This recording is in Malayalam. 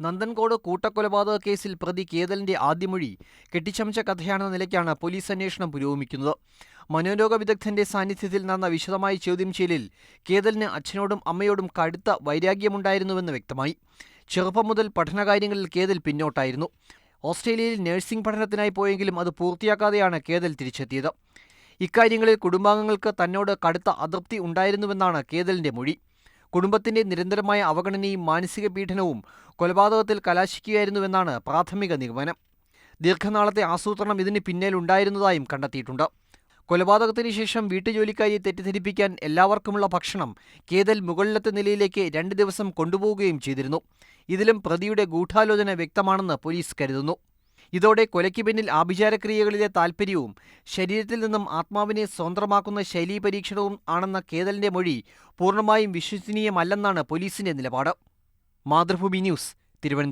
നന്ദൻകോട് കൂട്ടക്കൊലപാതക കേസിൽ പ്രതി കേതലിന്റെ ആദ്യമൊഴി കെട്ടിച്ചമച്ച കഥയാണെന്ന നിലയ്ക്കാണ് പോലീസ് അന്വേഷണം പുരോഗമിക്കുന്നത്. മനോരോഗ വിദഗ്ധന്റെ സാന്നിധ്യത്തിൽ നടന്ന വിശദമായ ചോദ്യം ചെയ്യലിൽ കേതലിന് അച്ഛനോടും അമ്മയോടും കടുത്ത വൈരാഗ്യമുണ്ടായിരുന്നുവെന്ന് വ്യക്തമായി. ചെറുപ്പം മുതൽ പഠനകാര്യങ്ങളിൽ കേതൽ പിന്നോട്ടായിരുന്നു. ഓസ്ട്രേലിയയിൽ നഴ്സിംഗ് പഠനത്തിനായി പോയെങ്കിലും അത് പൂർത്തിയാക്കാതെയാണ് കേതൽ തിരിച്ചെത്തിയത്. ഇക്കാര്യങ്ങളിൽ കുടുംബാംഗങ്ങൾക്ക് തന്നോട് കടുത്ത അതൃപ്തി ഉണ്ടായിരുന്നുവെന്നാണ് കേതലിന്റെ മൊഴി. കുടുംബത്തിന്റെ നിരന്തരമായ അവഗണനയും മാനസിക പീഡനവും കൊലപാതകത്തിൽ കലാശിക്കുകയായിരുന്നുവെന്നാണ് പ്രാഥമിക നിഗമനം. ദീർഘനാളത്തെ ആസൂത്രണം ഇതിന് പിന്നിലുണ്ടായിരുന്നതായും കണ്ടെത്തിയിട്ടുണ്ട്. കൊലപാതകത്തിന് ശേഷം വീട്ടുജോലിക്കാരിയെ തെറ്റിദ്ധരിപ്പിക്കാൻ എല്ലാവർക്കുമുള്ള ഭക്ഷണം കേതൽ മുകളിലത്തെ നിലയിലേക്ക് രണ്ട് ദിവസം കൊണ്ടുപോവുകയും ചെയ്തിരുന്നു. ഇതിലും പ്രതിയുടെ ഗൂഢാലോചന വ്യക്തമാണെന്ന് പോലീസ് കരുതുന്നു. ഇതോടെ കൊലയ്ക്ക് പിന്നിൽ ആഭിചാരക്രിയകളിലെ താൽപ്പര്യവും ശരീരത്തിൽ നിന്നും ആത്മാവിനെ സ്വതന്ത്രമാക്കുന്ന ശൈലീ പരീക്ഷണവും ആണെന്ന കേതലിന്റെ മൊഴി പൂർണമായും വിശ്വസനീയമല്ലെന്നാണ് പോലീസിന്റെ നിലപാട്. മാതൃഭൂമി ന്യൂസ് തിരുവനന്തപുരം.